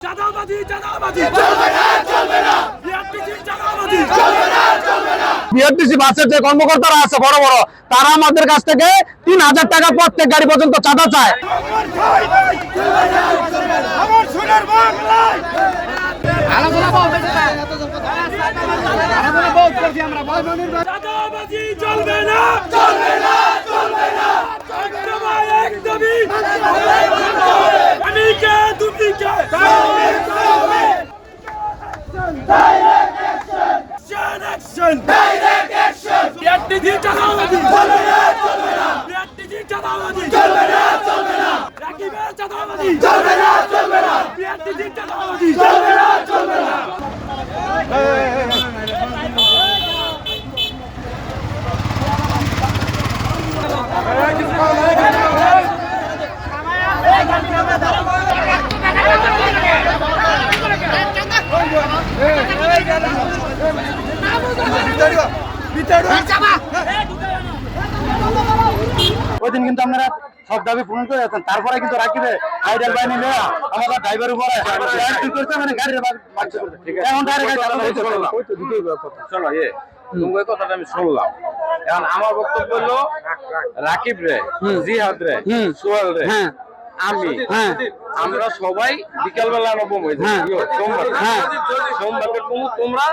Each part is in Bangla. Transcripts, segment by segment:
চাঁদাবাজি চাঁদাবাজি চলবে না চলবে না বিআরটিসি চাঁদাবাজি চলবে না বিআরটিসি বাসের যে কর্মকর্তারা আছে বড় বড় তারা আমাদের কাছ থেকে তিন হাজার টাকা প্রত্যেক গাড়ি পর্যন্ত চাঁদা চায়। আমার সোনার বাংলায় চাঁদাবাজি চলবে না। চলবে না চলবে না একদম একদমই। চলবে না চলবে না বিআরটিসি চাঁদাবাজি চলবে না চলবে না রাকিবের চাঁদাবাজি চলবে না চলবে না বিআরটিসি চাঁদাবাজি চলবে না চলবে না ওই দিন কিন্তু আপনারা সব দাবি পূরণ করে যাচ্ছেন। তারপরে কিন্তু রাখিবে আইডাল বাহিনী নেওয়া আমাদের ড্রাইভার উপরে করতে মানে গাড়ির এখন চলো ইয়ে। তোমার কথাটা আমি শুনলাম। এখন আমার বক্তব্য হলো রাকিব রে জিহাদ রে সোহেল রে হ্যাঁ। আমি হ্যাঁ। আমরা সবাই বিকাল বেলা নবম হয়েছে হ্যাঁ। সোমবার। তুমি- তোমরা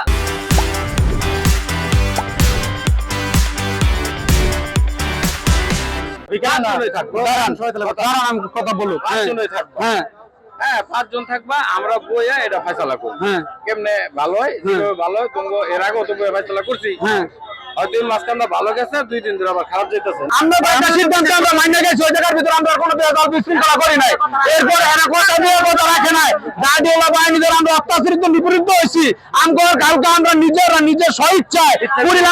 কথা বলুক হ্যাঁ। হ্যাঁ হ্যাঁ। পাঁচজন থাকবা আমরা বইয়া এটা ফয়সালা করব। হ্যাঁ। কেমনে ভালো হয়? ভালো হয়? তোমাকে এর আগেও তো ফয়সালা করছি। হ্যাঁ। হয়তো এই মাঝখানটা ভালো গেছে দুই দিন ধরে আবার খারাপ যেতেছে আমরা একটা সিদ্ধান্ত আমরা মাইনে গেছি ওই জায়গার ভিতরে আমরা কোনো বেদল বিশৃঙ্খলা করি নাই। এরপরে এরা কথা দিয়ে কথা রাখে নাই। বাহিনীদের আমরা অত্যাচারিত নিপীড়িত হয়েছি। আমগর কালকে আমরা নিজেরা নিজের স্বইচ্ছায়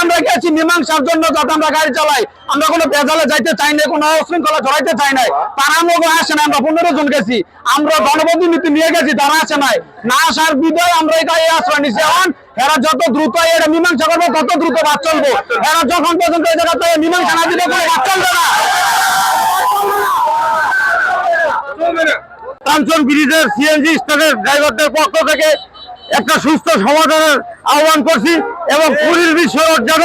আমরা গেছি মীমাংসার জন্য যাতে আমরা গাড়ি চালাই। আমরা কোনো বেজালে যাইতে চাই না কোনো শৃঙ্খলা ছড়াইতে চাই নাই। তারা আসে না আমরা পনেরো জন গেছি। আমরা গণপ্রতিনিধি নিয়ে গেছি তারা আসে নাই। না আসার বিদয় আমরা এটা এই আশ্রয় নিছি এখন এরা যত দ্রুত এটা মীমাংসা করব, তত দ্রুত বাদ চলবো। এরা যখন পর্যন্ত এই জায়গা থেকে মীমাংসা না দিলে বাদ চলবে না। কাঞ্চন ব্রিজের সিএনজি স্ট্যান্ডের ড্রাইভারদের পক্ষ থেকে একটা সুস্থ সমাধানের আহ্বান করছি এবং পুরীর বিশ্ব যেন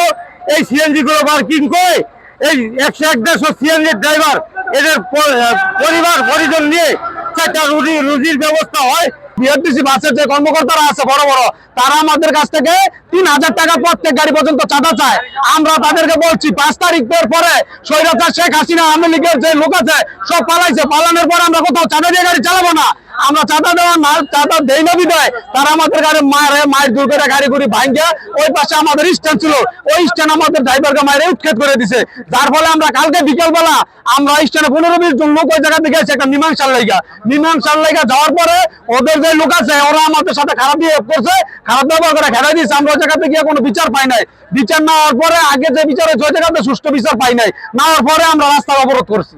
এই সিএনজি গুলো পার্কিং করে, এই একশো এক দেড়শো সিএনজি ড্রাইভার এদের পরিবার, পরিজন নিয়ে চারটা রুজি, রুজির ব্যবস্থা হয়। বিআরটিসি বাসের যে কর্মকর্তারা আছে বড় বড়, তারা আমাদের কাছ থেকে তিন হাজার টাকা প্রত্যেক গাড়ি পর্যন্ত চাঁদা চায়। আমরা তাদেরকে বলছি, পাঁচ তারিখ পর পরে স্বৈরাচার শেখ হাসিনা আওয়ামী লীগের যে লোক আছে, সব পালাইছে। পালানোর পর আমরা কোথাও চাঁদা দিয়ে গাড়ি চালাবো না। আমরা চাঁদা দেওয়া না চাঁদা দেই না বিদায়। তারা আমাদের গাড়ি মারে, মায়ের দূর করে গাড়ি গুড়ি ভাঙ্গে ওই পাশে আমাদের স্ট্যান্ড ছিল। ওই স্ট্যান্ড আমাদের ড্রাইভারকে মায়ের উৎক্ষেপ করে দিছে। যার ফলে আমরা কালকে বিকেল বেলা আমরা স্ট্যান্ডে পনেরো বিশ জন লোক ওই জায়গা থেকে গেছে একটা মীমাংসার লাইগা। মীমাংসার লাইগা যাওয়ার পরে ওদের যে লোক আছে, ওরা আমাদের সাথে খারাপ দিয়ে করছে, খারাপ ব্যবহার করে খেলা দিয়েছে আমরা ওই জায়গাতে গিয়ে কোনো বিচার পাই নাই। বিচার না হওয়ার পরে আগে যে বিচার হয়েছে, ওই জায়গাতে সুষ্ঠু বিচার পাই নাই। না হওয়ার পরে আমরা রাস্তা অবরোধ করছি।